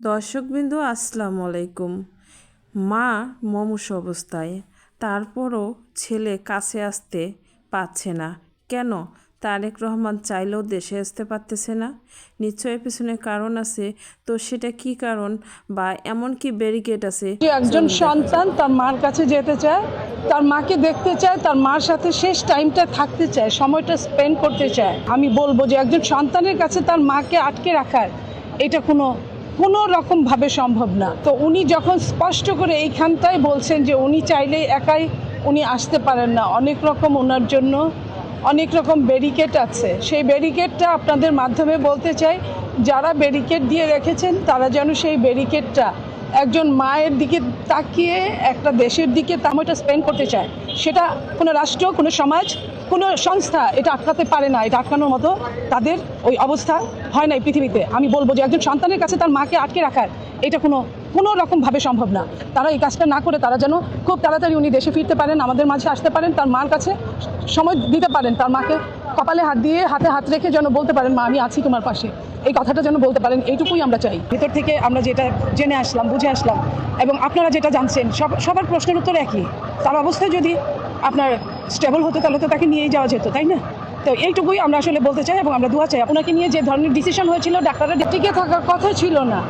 দর্শকবৃন্দ, আসসালামু আলাইকুম। মা মমুষ অবস্থায়। তারপরও ছেলে কাছে আসতে পারছে না। কেন? তারেক রহমান চাইলেও দেশে আসতে পারতেছে না। নিশ্চয়ই পেছনে কারণ আছে। তো সেটা কি কারণ বা এমন কি ব্যারিকেড আছে? একজন সন্তান তার মার কাছে যেতে চায়, তার মাকে দেখতে চায়, তার মার সাথে শেষ টাইমটা থাকতে চায়, সময়টা স্পেন্ড করতে চায়। আমি বলব যে একজন সন্তানের কাছে তার মাকে আটকে রাখার এটা কোনো কোনো রকমভাবে সম্ভব না। তো উনি যখন স্পষ্ট করে এইখানটায় বলছেন যে উনি চাইলে একাই উনি আসতে পারেন না, অনেক রকম ওনার জন্য অনেক রকম ব্যারিকেড আছে। সেই ব্যারিকেডটা আপনাদের মাধ্যমে বলতে চাই, যারা ব্যারিকেড দিয়ে রেখেছেন তারা যেন সেই ব্যারিকেডটা একজন মায়ের দিকে তাকিয়ে একটা দেশের দিকে সময়টা স্পেন্ড করতে চায়। সেটা কোনো রাষ্ট্র, কোনো সমাজ কোনো সংস্থা এটা আটকাতে পারে না, এটা আটকানোর মতো তাদের ওই অবস্থা হয় না পৃথিবীতে। আমি বলব যে একজন সন্তানের কাছে তার মাকে আটকে রাখার এটা কোনো কোনো রকমভাবে সম্ভব না। তারা এই কাজটা না করে তারা যেন খুব তাড়াতাড়ি উনি দেশে ফিরতে পারেন, আমাদের মাঝে আসতে পারেন, তার মার কাছে সময় দিতে পারেন, তার মাকে কপালে হাত দিয়ে হাতে হাত রেখে যেন বলতে পারেন, মা, আমি আছি তোমার পাশে। এই কথাটা যেন বলতে পারেন, এইটুকুই আমরা চাই। ভিতর থেকে আমরা যেটা জেনে আসলাম, বুঝে আসলাম, এবং আপনারা যেটা জানছেন, সব, সবার প্রশ্নের উত্তর একই। তার অবস্থায় যদি আপনার স্টেবল হতো, তাহলে তো তাকে নিয়েই যাওয়া যেত, তাই না? তো এইটুকুই আমরা আসলে বলতে চাই এবং আমরা দোয়া চাই। আপনাকে নিয়ে যে ধরনের ডিসিশন হয়েছিল, ডাক্তাররা টিকে থাকার কথা ছিল না।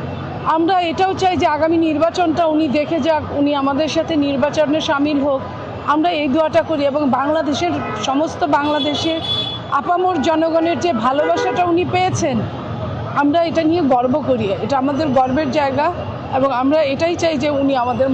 আমরা এটাও চাই যে আগামী নির্বাচনটা উনি দেখে যাক, উনি আমাদের সাথে নির্বাচনে সামিল হোক। আমরা এই দোয়াটা করি এবং বাংলাদেশের, সমস্ত বাংলাদেশের আপামর জনগণের যে ভালোবাসাটা উনি পেয়েছেন, আমরা এটা নিয়ে গর্ব করি। এটা আমাদের গর্বের জায়গা এবং আমরা এটাই চাই যে উনি আমাদের